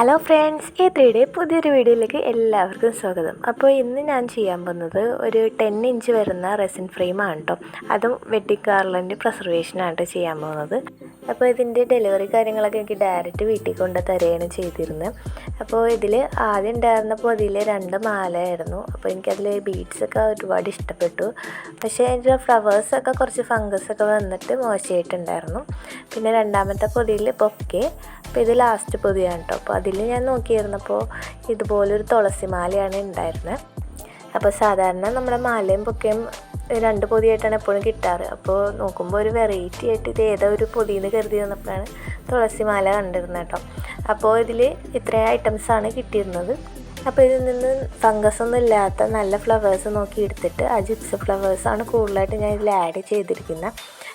Hello friends ഈ ത്രീയുടെ പുതിയൊരു വീഡിയോയിലേക്ക് എല്ലാവർക്കും സ്വാഗതം. അപ്പോൾ ഇന്ന് ഞാൻ ചെയ്യാൻ പോകുന്നത് ഒരു ടെൻ ഇഞ്ച് വരുന്ന റെസിൻ ഫ്രെയിമാണ് കേട്ടോ അതും വെട്ടി ഗാർലൻഡ് പ്രസർവേഷനാണ് ചെയ്യാൻ പോകുന്നത്. അപ്പോൾ ഇതിന്റെ ഡെലിവറി കാര്യങ്ങളൊക്കെ എനിക്ക് ഡയറക്റ്റ് വീട്ടിൽ കൊണ്ട് തരികയാണ് ചെയ്തിരുന്നത് അപ്പോൾ ഇതിൽ ആദ്യം ഉണ്ടായിരുന്ന അതിൽ രണ്ട് മാലയായിരുന്നു. അപ്പോൾ എനിക്കതിൽ ബീഡ്സൊക്കെ ഒരുപാട് ഇഷ്ടപ്പെട്ടു. പക്ഷേ അതിന്റെ ഫ്ലവേഴ്സൊക്കെ കുറച്ച് ഫംഗസൊക്കെ വന്നിട്ട് മോശമായിട്ടുണ്ടായിരുന്നു പിന്നെ രണ്ടാമത്തെ പൊതിയിൽ ബൊക്കെ അപ്പോൾ ഇത് ലാസ്റ്റ് പൊതിയാണ് കേട്ടോ അപ്പോൾ അതിൽ ഞാൻ നോക്കിയിരുന്നപ്പോൾ ഇതുപോലൊരു തുളസി മാലയാണ് ഉണ്ടായിരുന്നത് അപ്പോൾ സാധാരണ നമ്മുടെ മാലയും പൊക്കയും രണ്ട് പൊതിയായിട്ടാണ് എപ്പോഴും കിട്ടാറ്. അപ്പോൾ നോക്കുമ്പോൾ ഒരു വെറൈറ്റി ആയിട്ട് ഇത് ഏതോ ഒരു പൊതിയിൽ കരുതി വന്നപ്പോഴാണ് തുളസി മാല കണ്ടിരുന്നത് കേട്ടോ അപ്പോൾ ഇതിൽ ഇത്രയും ഐറ്റംസാണ് കിട്ടിയിരുന്നത്. അപ്പോൾ ഇതിൽ നിന്ന് ഫംഗസ് ഒന്നും ഇല്ലാത്ത നല്ല ഫ്ലവേഴ്സ് നോക്കി എടുത്തിട്ട് ആ ജിപ്സ് ഫ്ലവേഴ്സാണ് കൂടുതലായിട്ട് ഞാൻ ഇതിൽ ആഡ് ചെയ്തിരിക്കുന്നത്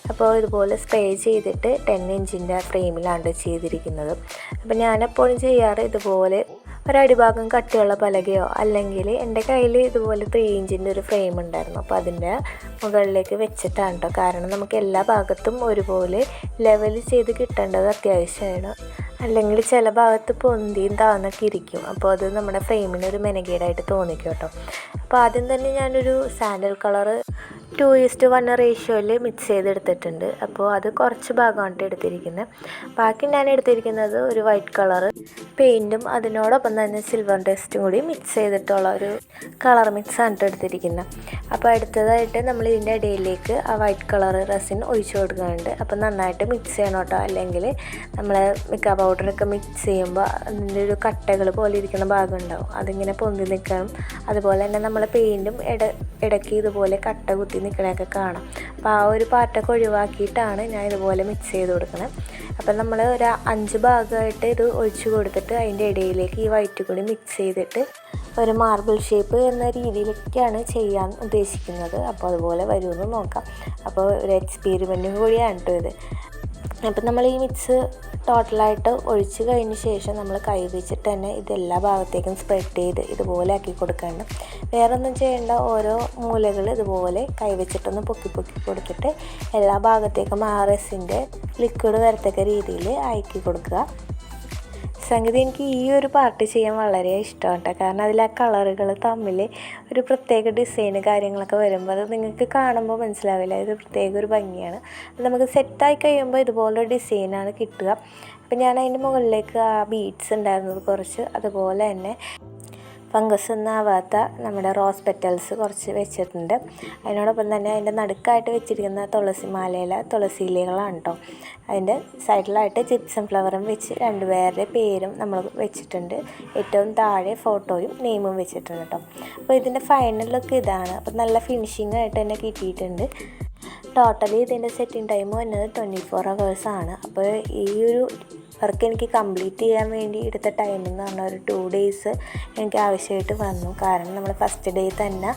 അപ്പോൾ ഇതുപോലെ സ്പ്രേ ചെയ്തിട്ട് ടെൻ ഇഞ്ചിന്റെ ഫ്രെയിമിലാണ് ചെയ്തിരിക്കുന്നത്. അപ്പോൾ ഞാനെപ്പോഴും ചെയ്യാറ് ഇതുപോലെ ഒരടിഭാഗം കട്ടിയുള്ള പലകയോ അല്ലെങ്കിൽ എന്റെ കയ്യിൽ ഇതുപോലെ ത്രീ ഇഞ്ചിന്റെ ഒരു ഫ്രെയിം ഉണ്ടായിരുന്നു. അപ്പോൾ അതിന്റെ മുകളിലേക്ക് വെച്ചിട്ടാണ് കേട്ടോ കാരണം നമുക്ക് എല്ലാ ഭാഗത്തും ഒരുപോലെ ലെവൽ ചെയ്ത് കിട്ടേണ്ടത് അത്യാവശ്യമാണ്. അല്ലെങ്കിൽ ചില ഭാഗത്ത് പൊന്തിയും താന്നൊക്കെ ഇരിക്കും. അപ്പോൾ അത് നമ്മുടെ ഫ്രെയിമിനൊരു മെനകേടായിട്ട് തോന്നിക്കും കേട്ടോ അപ്പോൾ ആദ്യം തന്നെ ഞാനൊരു sandal colour two is to one റേഷ്യോയിൽ mix ചെയ്തെടുത്തിട്ടുണ്ട്. അപ്പോൾ അത് കുറച്ച് ഭാഗമാണ് എടുത്തിരിക്കുന്നത് ബാക്കി ഞാൻ എടുത്തിരിക്കുന്നത് ഒരു വൈറ്റ് കളർ പെയിന്റും അതിനോടൊപ്പം തന്നെ സിൽവർ ഡസ്റ്റും കൂടി മിക്സ് ചെയ്തിട്ടുള്ള ഒരു കളർ മിക്സ് ആണ് എടുത്തിരിക്കുന്നത് അപ്പോൾ അടുത്തതായിട്ട് നമ്മൾ ഇതിന്റെ ഇടയിലേക്ക് ആ വൈറ്റ് കളർ റസിൻ ഒഴിച്ചു കൊടുക്കുന്നുണ്ട്. അപ്പോൾ നന്നായിട്ട് മിക്സ് ചെയ്യണം കേട്ടോ അല്ലെങ്കിൽ നമ്മൾ മിക്ക പൗഡറൊക്കെ മിക്സ് ചെയ്യുമ്പോൾ അതിന്റെ ഒരു കട്ടകൾ പോലെ ഇരിക്കുന്ന ഭാഗം ഉണ്ടാവും. അതിങ്ങനെ പൊന്തി നിൽക്കണം. അതുപോലെ തന്നെ നമ്മൾ പെയിന്റും ഇട ഇടയ്ക്ക് ഇതുപോലെ കട്ട കുത്തി നിൽക്കണതൊക്കെ കാണാം. അപ്പോൾ ആ ഒരു പാർട്ടൊക്കെ ഒഴിവാക്കിയിട്ടാണ് ഞാൻ ഇതുപോലെ മിക്സ് ചെയ്ത് കൊടുക്കുന്നത് അപ്പം നമ്മൾ ഒരു അഞ്ച് ഭാഗമായിട്ട് ഇത് ഒഴിച്ചു കൊടുത്തിട്ട് അതിന്റെ ഇടയിലേക്ക് ഈ വൈറ്റ് കൂടി മിക്സ് ചെയ്തിട്ട് ഒരു മാർബിൾ ഷേപ്പ് എന്ന രീതിയിലൊക്കെയാണ് ചെയ്യാൻ ഉദ്ദേശിക്കുന്നത്. അപ്പോൾ അതുപോലെ വരുമെന്ന് നോക്കാം. അപ്പോൾ ഒരു എക്സ്പീരിമെന്റും കൂടിയാണ് കേട്ടോ ഇത്. അപ്പം നമ്മൾ ഈ മിക്സ് ടോട്ടലായിട്ട് ഒഴിച്ച് കഴിഞ്ഞ ശേഷം നമ്മൾ കൈ വെച്ചിട്ട് തന്നെ ഇതെല്ലാ ഭാഗത്തേക്കും സ്പ്രെഡ് ചെയ്ത് ഇതുപോലെ ആക്കി കൊടുക്കണം. വേറെ ഒന്നും ചെയ്യേണ്ട ഓരോ മൂലകൾ ഇതുപോലെ കൈ വെച്ചിട്ടൊന്ന് പൊക്കി പൊക്കി കൊടുത്തിട്ട് എല്ലാ ഭാഗത്തേക്കും ആർ എസിന്റെ ലിക്വിഡ് വരത്തക്ക രീതിയിൽ ആക്കി കൊടുക്കുക. സംഗതി എനിക്ക് ഈ ഒരു പാർട്ടി ചെയ്യാൻ വളരെ ഇഷ്ടമാണ് കേട്ടോ കാരണം അതിൽ ആ കളറുകൾ തമ്മിൽ ഒരു പ്രത്യേക ഡിസൈന് കാര്യങ്ങളൊക്കെ വരുമ്പോൾ അത് നിങ്ങൾക്ക് കാണുമ്പോൾ മനസ്സിലാവില്ല. ഇത് പ്രത്യേക ഒരു ഭംഗിയാണ്. അത് നമുക്ക് സെറ്റായി കഴിയുമ്പോൾ ഇതുപോലൊരു ഡിസൈനാണ് കിട്ടുക. അപ്പം ഞാൻ അതിന്റെ മുകളിലേക്ക് ആ ബീഡ്സ് ഉണ്ടായിരുന്നത് കുറച്ച് അതുപോലെ തന്നെ ഫംഗസ് ഒന്നാവാത്ത നമ്മുടെ റോസ് പെറ്റൽസ് കുറച്ച് വെച്ചിട്ടുണ്ട്. അതിനോടൊപ്പം തന്നെ അതിന്റെ നടുക്കായിട്ട് വെച്ചിരിക്കുന്ന തുളസി മാലയില തുളസി ഇലകളാണ് കേട്ടോ അതിന്റെ സൈഡിലായിട്ട് ചിപ്സും ഫ്ലവറും വെച്ച് രണ്ടുപേരുടെ പേരും നമ്മൾ വെച്ചിട്ടുണ്ട്. ഏറ്റവും താഴെ ഫോട്ടോയും നെയിമും വെച്ചിട്ടുണ്ട് കേട്ടോ അപ്പോൾ ഇതിന്റെ ഫൈനൽ ലുക്ക് ഇതാണ്. അപ്പോൾ നല്ല ഫിനിഷിംഗ് ആയിട്ട് തന്നെ കിട്ടിയിട്ടുണ്ട്. ടോട്ടലി ഇതിന്റെ സെറ്റിംഗ് ടൈം വന്നത് ട്വന്റി ഫോർ അവേഴ്സാണ് അപ്പോൾ ഈ ഒരു വർക്ക് എനിക്ക് കംപ്ലീറ്റ് ചെയ്യാൻ വേണ്ടി എടുത്ത ടൈം എന്ന് പറഞ്ഞാൽ ഒരു ടു ഡേയ്സ് എനിക്ക് ആവശ്യമായിട്ട് വന്നു. കാരണം നമ്മൾ ഫസ്റ്റ് ഡേ തന്നെ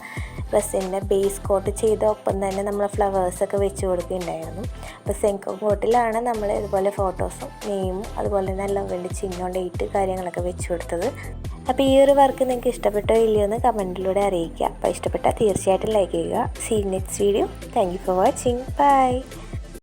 ഡ്രസ്സിന്റെ ബേസ് കോട്ട് ചെയ്ത ഒപ്പം തന്നെ നമ്മൾ ഫ്ലവേഴ്സൊക്കെ വെച്ച് കൊടുക്കുകയുണ്ടായിരുന്നു. അപ്പോൾ സെങ്കോ കോട്ടിലാണ് നമ്മൾ ഇതുപോലെ ഫോട്ടോസും നെയിമും അതുപോലെ തന്നെ ലവന്റെ ചിഹ്നം ഡേറ്റ് കാര്യങ്ങളൊക്കെ വെച്ച് കൊടുത്തത്. അപ്പോൾ ഈ ഒരു വർക്ക് നിങ്ങൾക്ക് ഇഷ്ടപ്പെട്ടോ ഇല്ലയോ എന്ന് കമന്റിലൂടെ അറിയിക്കുക. അപ്പോൾ ഇഷ്ടപ്പെട്ടാൽ തീർച്ചയായിട്ടും ലൈക്ക് ചെയ്യുക. See next video thank you for watching bye